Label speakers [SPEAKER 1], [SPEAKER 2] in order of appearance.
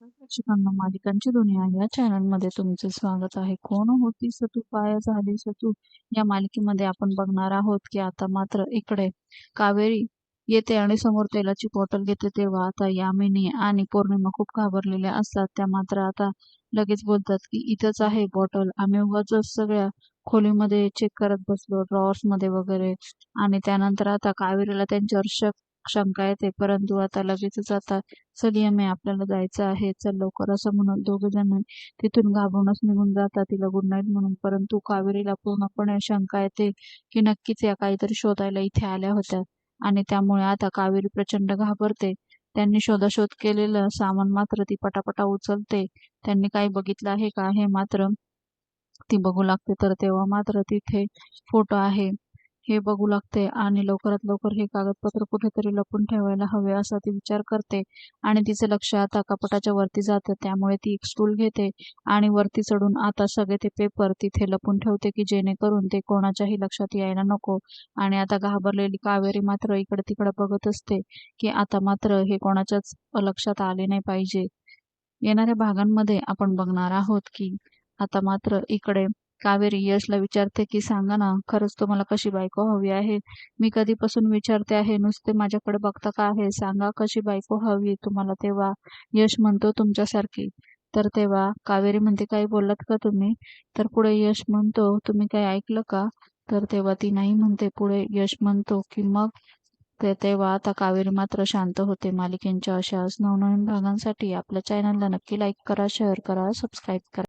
[SPEAKER 1] प्रेक्षकांना मालिकांची दुनिया या चॅनलमध्ये तुमचे स्वागत आहे. कोण होती सतू काय झाली. सतू या मालिकेमध्ये आपण बघणार आहोत की आता मात्र इकडे कावेरी येते आणि समोर तेलाची बॉटल घेते तेव्हा आता यामिनी आणि पौर्णिमा खूप घाबरलेल्या असतात. त्या मात्र आता लगेच बोलतात की इथंच आहे बॉटल आम्ही उगाच सगळ्या खोलीमध्ये चेक करत बसलो ड्रॉवर्समध्ये वगैरे. आणि त्यानंतर आता कावेरीला त्यांच्यावर शक शंका येते. परंतु आता लगेचच आता चल यमे आपल्याला जायचं आहे. चल लवकर असं म्हणून दोघे जण तिथून घाबरूनच निघून जातात. तिला गुड नाईट म्हणून. परंतु कावेरीला पूर्णपणे शंका येते की नक्कीच या काहीतरी शोधायला इथे आल्या होत्या. आणि त्यामुळे आता कावेरी प्रचंड घाबरते. त्यांनी शोधाशोध केलेलं सामान मात्र ती पटापटा उचलते. त्यांनी काही बघितलं आहे का? हे मात्र ती बघू लागते. तर तेव्हा मात्र तिथे फोटो आहे. हे बघू लागते आणि लवकरात लवकर हे कागदपत्र कुठेतरी लपून ठेवायला हवे असा ती विचार करते आणि तिचे लक्ष आता कपाटाच्या वरती जातं. त्यामुळे ती एक स्टूल घेते आणि वरती चढून आता सगळे ते पेपर तिथे लपून ठेवते की जेणेकरून ते कोणाच्याही लक्षात यायला नको. आणि आता घाबरलेली कावेरी मात्र इकडे तिकडे बघत असते की आता मात्र हे कोणाच्याच लक्षात आले नाही पाहिजे. येणाऱ्या भागांमध्ये आपण बघणार आहोत की आता मात्र इकडे कावेरी यशला विचारते की सांगा ना खरंच तुम्हाला कशी बायको हवी आहे? मी कधीपासून विचारते आहे नुसते माझ्याकडे बघता का आहे? सांगा कशी बायको हवी तुम्हाला तेव्हा. यश म्हणतो तुमच्यासारखी. तर तेव्हा कावेरी म्हणते काही बोललात का तुम्ही? तर पुढे यश म्हणतो तुम्ही काही ऐकलं का? तर तेव्हा ती नाही म्हणते. पुढे यश म्हणतो की मग? ते तेव्हा आता कावेरी मात्र शांत होते. मालिकेंच्या अशाच नवनवीन भागांसाठी आपल्या चॅनलला नक्की लाईक करा शेअर करा सबस्क्राईब करा.